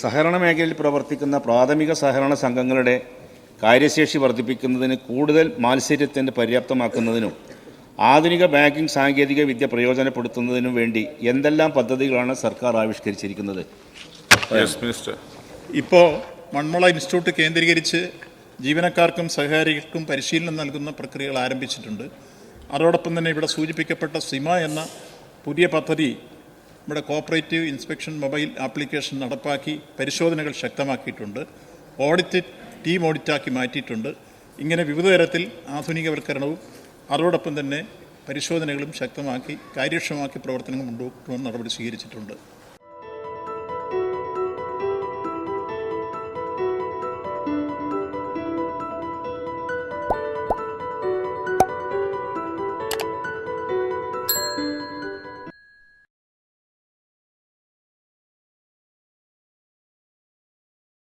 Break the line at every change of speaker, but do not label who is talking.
സഹകരണ മേഖലയിൽ പ്രവർത്തിക്കുന്ന പ്രാഥമിക സഹകരണ സംഘങ്ങളുടെ കാര്യശേഷി വർദ്ധിപ്പിക്കുന്നതിന് കൂടുതൽ മാത്സര്യത്തിന്റെ പര്യാപ്തമാക്കുന്നതിനും ആധുനിക ബാങ്കിംഗ് സാങ്കേതിക വിദ്യ പ്രയോജനപ്പെടുത്തുന്നതിനും വേണ്ടി എന്തെല്ലാം പദ്ധതികളാണ് സർക്കാർ ആവിഷ്കരിച്ചിരിക്കുന്നത്?
ഇപ്പോൾ മൺമുള ഇൻസ്റ്റിറ്റ്യൂട്ട് കേന്ദ്രീകരിച്ച് ജീവനക്കാർക്കും സഹകാരികൾക്കും പരിശീലനം നൽകുന്ന പ്രക്രിയകൾ ആരംഭിച്ചിട്ടുണ്ട്. അതോടൊപ്പം തന്നെ ഇവിടെ സൂചിപ്പിക്കപ്പെട്ട സിമ എന്ന പുതിയ പദ്ധതി നമ്മുടെ കോപ്പറേറ്റീവ് ഇൻസ്പെക്ഷൻ മൊബൈൽ ആപ്ലിക്കേഷൻ നടപ്പാക്കി പരിശോധനകൾ ശക്തമാക്കിയിട്ടുണ്ട്. ഓഡിറ്റ് ടീം ഓഡിറ്റാക്കി മാറ്റിയിട്ടുണ്ട്. ഇങ്ങനെ വിവിധ തരത്തിൽ ആധുനികവൽക്കരണവും അതോടൊപ്പം തന്നെ പരിശോധനകളും ശക്തമാക്കി കാര്യക്ഷമമാക്കി പ്രവർത്തനങ്ങൾ മുന്നോട്ട് നടപടി സ്വീകരിച്ചിട്ടുണ്ട്.